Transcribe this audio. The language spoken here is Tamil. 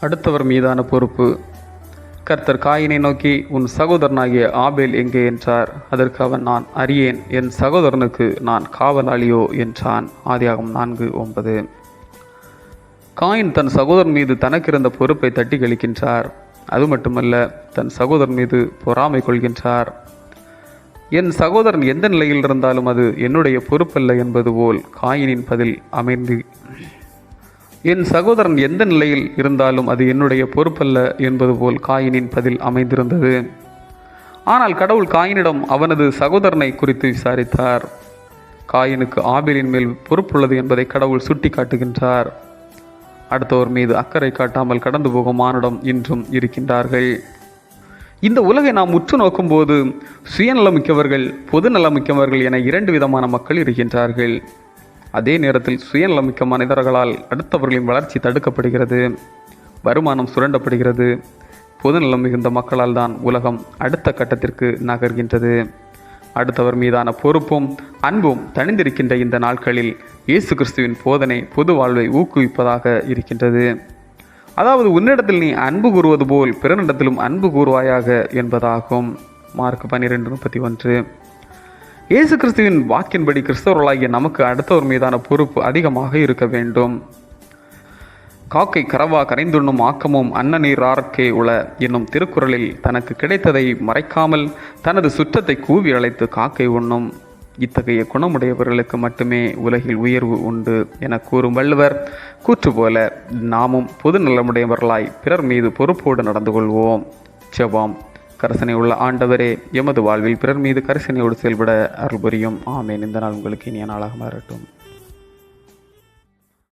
அடுத்தவர் மீதான பொறுப்பு. கர்த்தர் காயினை நோக்கி உன் சகோதரனாகிய ஆபேல் எங்கே? என்றார். அதற்கு அவன் நான் அறியேன். என் சகோதரனுக்கு நான் காவலாளியோ? என்றான். ஆதியாகம் நான்கு ஒன்பது. காயின் தன் சகோதரன் மீது தனக்கிருந்த பொறுப்பை தட்டி கழிக்கின்றார். அது மட்டுமல்ல தன் சகோதரன் மீது பொறாமை கொள்கின்றார். என் சகோதரன் எந்த நிலையில் இருந்தாலும் அது என்னுடைய பொறுப்பல்ல என்பது போல் காயினின் பதில் அமைந்து என் சகோதரன் எந்த நிலையில் இருந்தாலும் அது என்னுடைய பொறுப்பல்ல என்பது போல் காயினின் பதில் அமைந்திருந்தது. ஆனால் கடவுள் காயினிடம் அவனது சகோதரனை குறித்து விசாரித்தார். காயினுக்கு ஆபிலின் மேல் பொறுப்புள்ளது என்பதை கடவுள் சுட்டி காட்டுகின்றார் அடுத்தவர் மீது அக்கறை காட்டாமல் கடந்து போகும் மானுடம் இன்றும் இருக்கின்றார்கள். இந்த உலகை நாம் உற்று நோக்கும்போது சுயநலமிக்கவர்கள் பொதுநலமிக்கவர்கள் என இரண்டு விதமான மக்கள் இருக்கின்றார்கள். அதே நேரத்தில் சுயநலமிக்க மனிதர்களால் அடுத்தவர்களின் வளர்ச்சி தடுக்கப்படுகிறது. வருமானம் சுரண்டப்படுகிறது. பொதுநலம் மிகுந்த மக்களால் தான் உலகம் அடுத்த கட்டத்திற்கு நகர்கின்றது. அடுத்தவர் மீதான பொறுப்பும் அன்பும் தணிந்திருக்கின்ற இந்த நாட்களில் இயேசு கிறிஸ்துவின் போதனை பொது வாழ்வை ஊக்குவிப்பதாக இருக்கின்றது. அதாவது உன்னிடத்தில் நீ அன்பு கூறுவது போல் பிறனிடத்திலும் அன்பு கூறுவாயாக என்பதாகும். மார்க் பன்னிரெண்டு முப்பத்தி ஒன்று. இயேசு கிறிஸ்துவின் வாக்கின்படி கிறிஸ்தவர்களாகிய நமக்கு அடுத்தவர் மீதான பொறுப்பு அதிகமாக இருக்க வேண்டும். காக்கை கரவா கரைந்துண்ணும் ஆக்கமும் அன்னநீரார்க்கே உள என்னும் திருக்குறளில் தனக்கு கிடைத்ததை மறைக்காமல் தனது சுற்றத்தை கூவி அழைத்து காக்கை உண்ணும். இத்தகைய குணமுடையவர்களுக்கு மட்டுமே உலகில் உயர்வு உண்டு என கூறும் வள்ளுவர் கூற்று போல நாமும் பொது நலமுடையவர்களாய் பிறர் மீது பொறுப்போடு நடந்து கொள்வோம். செவாம் கரசனை உள்ள ஆண்டவரே எமது வாழ்வில் பிறர் மீது கரிசனையோடு செயல்பட அருள் புரியும். ஆமேன். இந்த நாள் உங்களுக்கு இனிய நாளாக மாறட்டும்.